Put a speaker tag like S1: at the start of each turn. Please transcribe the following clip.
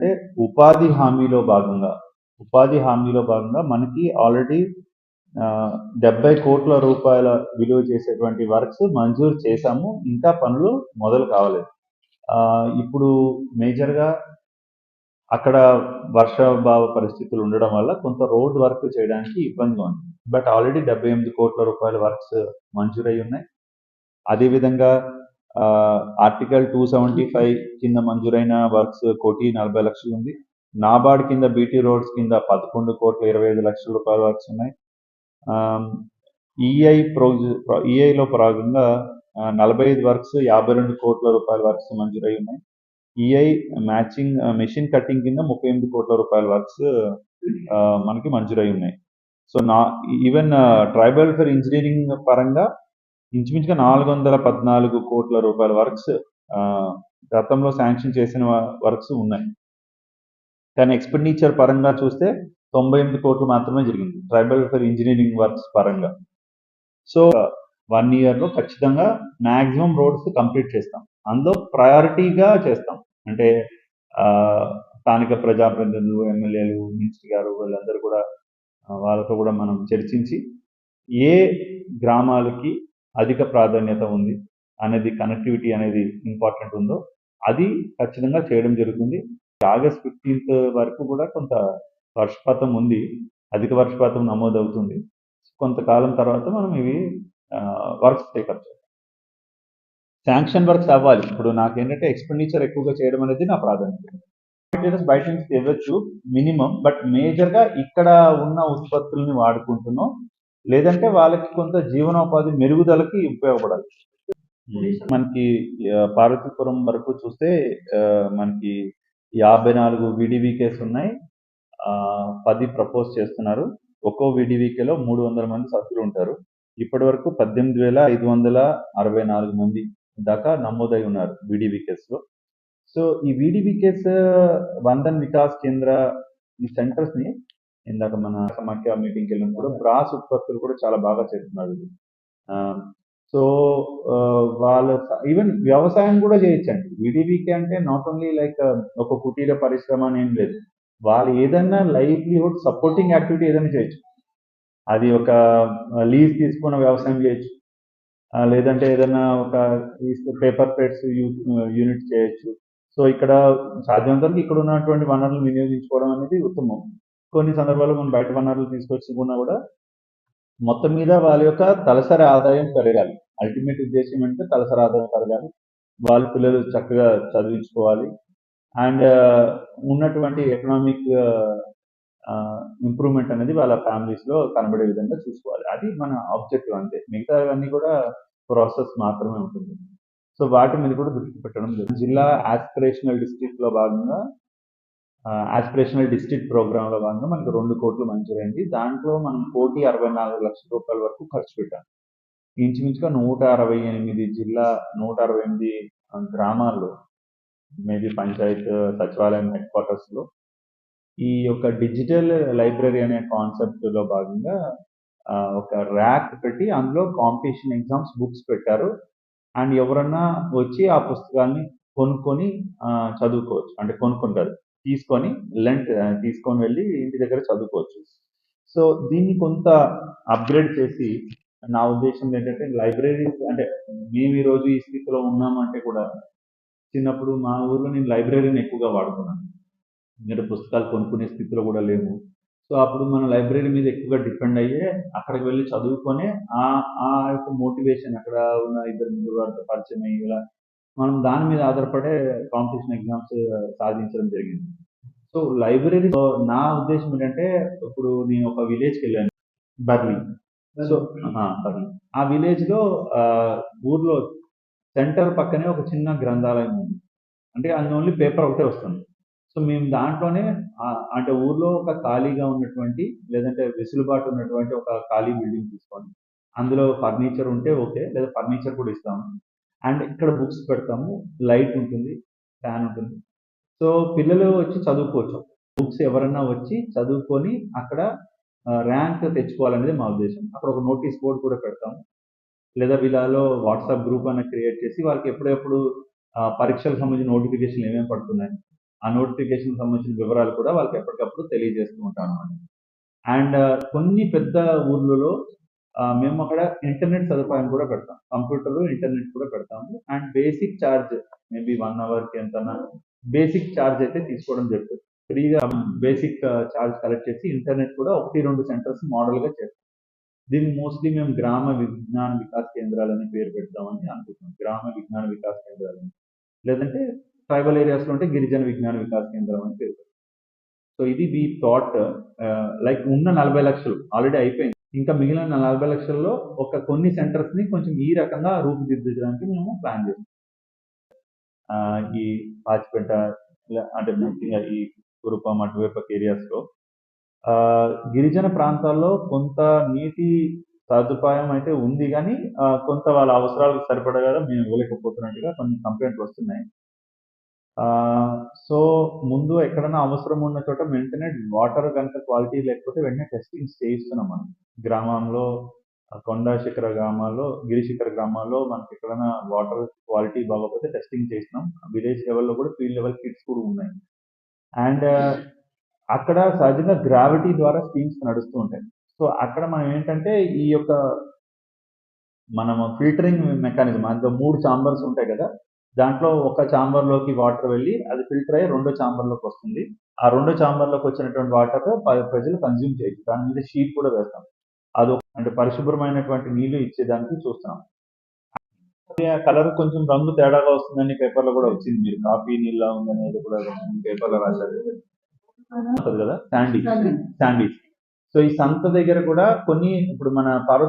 S1: అంటే ఉపాధి హామీలో భాగంగా ఉపాధి హామీలో భాగంగా మనకి ఆల్రెడీ డెబ్బై కోట్ల రూపాయల విలువ చేసేటువంటి వర్క్స్ మంజూరు చేశాము. ఇంకా పనులు మొదలు కావలేదు. ఇప్పుడు మేజర్గా అక్కడ వర్షాభావ పరిస్థితులు ఉండడం వల్ల కొంత రోడ్ వర్క్ చేయడానికి ఇబ్బందిగా ఉంది. బట్ ఆల్రెడీ డెబ్బై ఎనిమిది కోట్ల రూపాయల వర్క్స్ మంజూరై ఉన్నాయి. అదేవిధంగా ఆర్టికల్ టూ సెవెంటీ ఫైవ్ కింద మంజూరైన వర్క్స్ కోటి నలభై లక్షలు ఉంది. నాబార్డ్ కింద బీటీ రోడ్స్ కింద పదకొండు కోట్ల ఇరవై ఐదు లక్షల రూపాయల వర్క్స్ ఉన్నాయి. ఈఐ ప్రో ఈఐలో భాగంగా నలభై ఐదు వర్క్స్ యాభై రెండు కోట్ల రూపాయల వర్క్స్ మంజూరై ఉన్నాయి. ఈఐ మ్యాచింగ్ మెషిన్ కటింగ్ కింద ముప్పై ఎనిమిది కోట్ల రూపాయల వర్క్స్ మనకి మంజూరై ఉన్నాయి. సో నా ఈవెన్ ట్రైబల్ ఫర్ ఇంజనీరింగ్ పరంగా ఇంచుమించుగా నాలుగు వందల పద్నాలుగు కోట్ల రూపాయల వర్క్స్ గతంలో శాంక్షన్ చేసిన వర్క్స్ ఉన్నాయి. కానీ ఎక్స్పెండిచర్ పరంగా చూస్తే తొంభై ఎనిమిది కోట్లు మాత్రమే జరిగింది. ట్రైబల్ ఫర్ ఇంజనీరింగ్ వర్క్స్ పరంగా. సో వన్ ఇయర్లో ఖచ్చితంగా మ్యాక్సిమం రోడ్స్ కంప్లీట్ చేస్తాం. అందులో ప్రయారిటీగా చేస్తాం. అంటే స్థానిక ప్రజాప్రతినిధులు ఎమ్మెల్యేలు మినిస్టర్ గారు వీళ్ళందరూ కూడా వాళ్ళతో కూడా మనం చర్చించి ఏ గ్రామాలకి అధిక ప్రాధాన్యత ఉంది అనేది కనెక్టివిటీ అనేది ఇంపార్టెంట్ ఉందో అది ఖచ్చితంగా చేయడం జరుగుతుంది. ఆగస్ట్ ఫిఫ్టీన్త్ వరకు కూడా కొంత వర్షపాతం ఉంది అధిక వర్షపాతం నమోదవుతుంది. కొంతకాలం తర్వాత మనం ఇవి వర్క్స్ టేకప్ చేస్తాం శాంక్షన్ వర్క్స్ అవ్వాలి. ఇప్పుడు నాకేంటంటే ఎక్స్పెండిచర్ ఎక్కువగా చేయడం అనేది నా ప్రాధాన్యత. మెటీరియల్స్ బయట నుంచి ఇవ్వచ్చు మినిమం బట్ మేజర్గా ఇక్కడ ఉన్న ఉత్పత్తుల్ని వాడుకుంటున్నాం. లేదంటే వాళ్ళకి కొంత జీవనోపాధి మెరుగుదలకి ఉపయోగపడాలి. మనకి పార్వతీపురం వరకు చూస్తే మనకి యాభై నాలుగు విడివికేస్ ఉన్నాయి ఆ, పది ప్రపోజ్ చేస్తున్నారు. ఒక్కో విడివికేలో మూడు వందల మంది సభ్యులు ఉంటారు. ఇప్పటి వరకు పద్దెనిమిది వేల ఐదు వందల అరవై నాలుగు మంది దాకా నమోదై ఉన్నారు విడివికేస్లో సో ఈ విడివికేస్ వందన్ వికాస్ కేంద్ర ఈ సెంటర్స్ని ఇందాక మన సమాఖ్య మీటింగ్కి వెళ్ళినప్పుడు బ్రాస్ ఉత్పత్తులు కూడా చాలా బాగా చేస్తున్నారు. ఆ, సో వాళ్ళ ఈవెన్ వ్యవసాయం కూడా చేయొచ్చండి. విడివికే అంటే నాట్ ఓన్లీ లైక్ ఒక కుటీర పరిశ్రమ అని ఏం లేదు. వాళ్ళు ఏదైనా లైవ్లీహుడ్ సపోర్టింగ్ యాక్టివిటీ ఏదైనా చేయొచ్చు. అది ఒక లీజ్ తీసుకున్న వ్యవసాయం చేయొచ్చు. లేదంటే ఏదైనా ఒక పేపర్ ప్లేట్స్ యూనిట్ చేయొచ్చు. సో ఇక్కడ సాధ్యమైనంత వరకు ఇక్కడ ఉన్నటువంటి వనరులు వినియోగించుకోవడం అనేది ఉత్తమం. కొన్ని సందర్భాల్లో మనం బయట వనరులు తీసుకొచ్చుకున్నా కూడా మొత్తం మీద వాళ్ళ యొక్క తలసరి ఆదాయం పెరగాలి. అల్టిమేట్ ఉద్దేశం అంటే తలసరి ఆదాయం పెరగాలి. వాళ్ళ పిల్లలు చక్కగా చదివించుకోవాలి. అండ్ ఉన్నటువంటి ఎకనామిక్ ఇంప్రూవ్మెంట్ అనేది వాళ్ళ ఫ్యామిలీస్లో లో కనబడే విధంగా చూసుకోవాలి. అది మన ఆబ్జెక్టివ్ అంతే. మిగతావన్నీ కూడా ప్రాసెస్ మాత్రమే ఉంటుంది. సో వాటి మీద కూడా దృష్టి పెట్టడం జరుగుతుంది. జిల్లా ఆస్పిరేషనల్ డిస్ట్రిక్ట్లో భాగంగా ఆస్పిరేషనల్ డిస్ట్రిక్ట్ ప్రోగ్రామ్లో భాగంగా మనకు రెండు కోట్లు మంజూరైంది. దాంట్లో మనం కోటి అరవై నాలుగు లక్షల రూపాయల వరకు ఖర్చు పెట్టాం. ఇంచుమించుగా నూట అరవై ఎనిమిది జిల్లా నూట అరవై ఎనిమిది ఆ, గ్రామాల్లో మేబీ పంచాయత్ సచివాలయం హెడ్ క్వార్టర్స్లో ఈ యొక్క డిజిటల్ లైబ్రరీ అనే కాన్సెప్ట్లో భాగంగా ఒక ర్యాక్ పెట్టి అందులో కాంపిటీషన్ ఎగ్జామ్స్ బుక్స్ పెట్టారు. అండ్ ఎవరన్నా వచ్చి ఆ పుస్తకాన్ని కొనుక్కొని చదువుకోవచ్చు. అంటే కొనుక్కుంటారు. తీసుకొని లెంట్ తీసుకొని వెళ్ళి ఇంటి దగ్గర చదువుకోవచ్చు. సో దీన్ని కొంత అప్గ్రేడ్ చేసి నా ఉద్దేశం ఏంటంటే లైబ్రరీస్ అంటే మేము ఈ రోజు ఈ స్థితిలో ఉన్నామంటే కూడా చిన్నప్పుడు మా ఊర్లో నేను లైబ్రరీని ఎక్కువగా వాడుకున్నాను. ఎందుకంటే పుస్తకాలు కొనుక్కునే స్థితిలో కూడా లేము సో అప్పుడు మన లైబ్రరీ మీద ఎక్కువగా డిపెండ్ అయ్యే అక్కడికి వెళ్ళి చదువుకొని ఆ ఆ యొక్క మోటివేషన్ అక్కడ ఉన్న ఇద్దరు ముగ్గురు వారితో పరిచయం అయ్యి ఇలా మనం దాని మీద ఆధారపడే కాంపిటీషన్ ఎగ్జామ్స్ సాధించడం జరిగింది. సో లైబ్రరీ నా ఉద్దేశం ఏంటంటే ఇప్పుడు నేను ఒక విలేజ్కి వెళ్ళాను బర్లీ సో ఆ, బర్లీ ఆ విలేజ్లో ఆ, ఊర్లో సెంటర్ పక్కనే ఒక చిన్న గ్రంథాలయం ఉంది. అంటే అందులో ఓన్లీ పేపర్ ఒకటే వస్తుంది. సో మేము దాంట్లోనే అంటే ఊర్లో ఒక ఖాళీగా ఉన్నటువంటి లేదంటే వెసులుబాటు ఉన్నటువంటి ఒక ఖాళీ బిల్డింగ్ తీసుకొని అందులో ఫర్నిచర్ ఉంటే ఓకే లేదా ఫర్నిచర్ కూడా ఇస్తాము. అండ్ ఇక్కడ బుక్స్ పెడతాము. లైట్ ఉంటుంది ఫ్యాన్ ఉంటుంది. సో పిల్లలు వచ్చి చదువుకోవచ్చు. బుక్స్ ఎవరన్నా వచ్చి చదువుకొని అక్కడ ర్యాంక్ తెచ్చుకోవాలనేది మా ఉద్దేశం. అక్కడ ఒక నోటీస్ బోర్డు కూడా పెడతాము. లేదా వీళ్ళలో వాట్సాప్ గ్రూప్ అన్న క్రియేట్ చేసి వాళ్ళకి ఎప్పుడెప్పుడు పరీక్షలకు సంబంధించిన నోటిఫికేషన్ ఏమేమి పడుతున్నాయి ఆ నోటిఫికేషన్ సంబంధించిన వివరాలు కూడా వాళ్ళకి ఎప్పటికప్పుడు తెలియజేస్తూ ఉంటాను అండ్ కొన్ని పెద్ద ఊర్లలో మేము అక్కడ ఇంటర్నెట్ సదుపాయం కూడా పెడతాం. కంప్యూటర్ ఇంటర్నెట్ కూడా పెడతాము. And basic charge maybe one అవర్కి ఎంత బేసిక్ ఛార్జ్ అయితే తీసుకోవడం జరుగుతుంది. ఫ్రీగా బేసిక్ ఛార్జ్ కలెక్ట్ చేసి ఇంటర్నెట్ కూడా ఒకటి రెండు సెంటర్స్ మోడల్గా చేస్తాం. దీన్ని మోస్ట్లీ మేము గ్రామ విజ్ఞాన వికాస్ కేంద్రాలని పేరు పెడతామని అనుకుంటున్నాం. గ్రామ విజ్ఞాన వికాస్ కేంద్రాలని. లేదంటే ట్రైబల్ ఏరియాస్లో ఉంటే గిరిజన విజ్ఞాన వికాస్ కేంద్రం అని పేరు పెడతాం. సో ఇది వి థాట్ లైక్ ఉన్న నలభై లక్షలు ఆల్రెడీ అయిపోయింది. ఇంకా మిగిలిన నలభై లక్షల్లో ఒక కొన్ని సెంటర్స్ని కొంచెం ఈ రకంగా రూపుదిద్దడానికి మేము ప్లాన్ చేస్తాం. ఈ పాచిపేట ఇలా అంటే ముఖ్యంగా ఈ కురుపం అటువైపు ఏరియాస్లో గిరిజన ప్రాంతాల్లో కొంత నీటి సదుపాయం అయితే ఉంది కానీ కొంత వాళ్ళ అవసరాలకు సరిపడగా మేము ఇవ్వలేకపోతున్నట్టుగా కొన్ని కంప్లైంట్లు వస్తున్నాయి. సో ముందు ఎక్కడైనా అవసరం ఉన్న చోట వెంటనే వాటర్ కనుక క్వాలిటీ లేకపోతే వెంటనే టెస్టింగ్స్ చేయిస్తున్నాం మనం. గ్రామంలో కొండ శిఖర గ్రామాల్లో గిరి శిఖర గ్రామాల్లో మనకి ఎక్కడైనా వాటర్ క్వాలిటీ బాగోకపోతే టెస్టింగ్ చేసినాం విలేజ్ లెవెల్లో కూడా ఫీల్డ్ లెవెల్ కిట్స్ కూడా ఉన్నాయి. అండ్ అక్కడ సహజంగా గ్రావిటీ ద్వారా స్కీమ్స్ నడుస్తూ ఉంటాయి. సో అక్కడ మనం ఏంటంటే ఈ యొక్క మనం ఫిల్టరింగ్ మెకానిజం అందులో మూడు చాంబర్స్ ఉంటాయి కదా దాంట్లో ఒక chamber లోకి వాటర్ వెళ్ళి అది ఫిల్టర్ అయ్యి రెండో chamber లోకి వస్తుంది. ఆ రెండో chamber లోకి వచ్చినటువంటి వాటర్ ప్రజలు కన్జ్యూమ్ చేయొచ్చు. దాని మీద షీట్ కూడా వేస్తాం. అది అంటే పరిశుభ్రమైనటువంటి నీళ్ళు ఇచ్చేదానికి చూస్తాం కలర్ కొంచెం రంగు తేడాగా వస్తుందని పేపర్లో కూడా వచ్చింది. మీరు కాఫీ నీళ్ళ ఉందనేది కూడా పేపర్లో రాశారు. ఉంటది కదా? శాండీ శాండీ సో ఈ సంత దగ్గర కూడా కొన్ని ఇప్పుడు మన పార్వతీ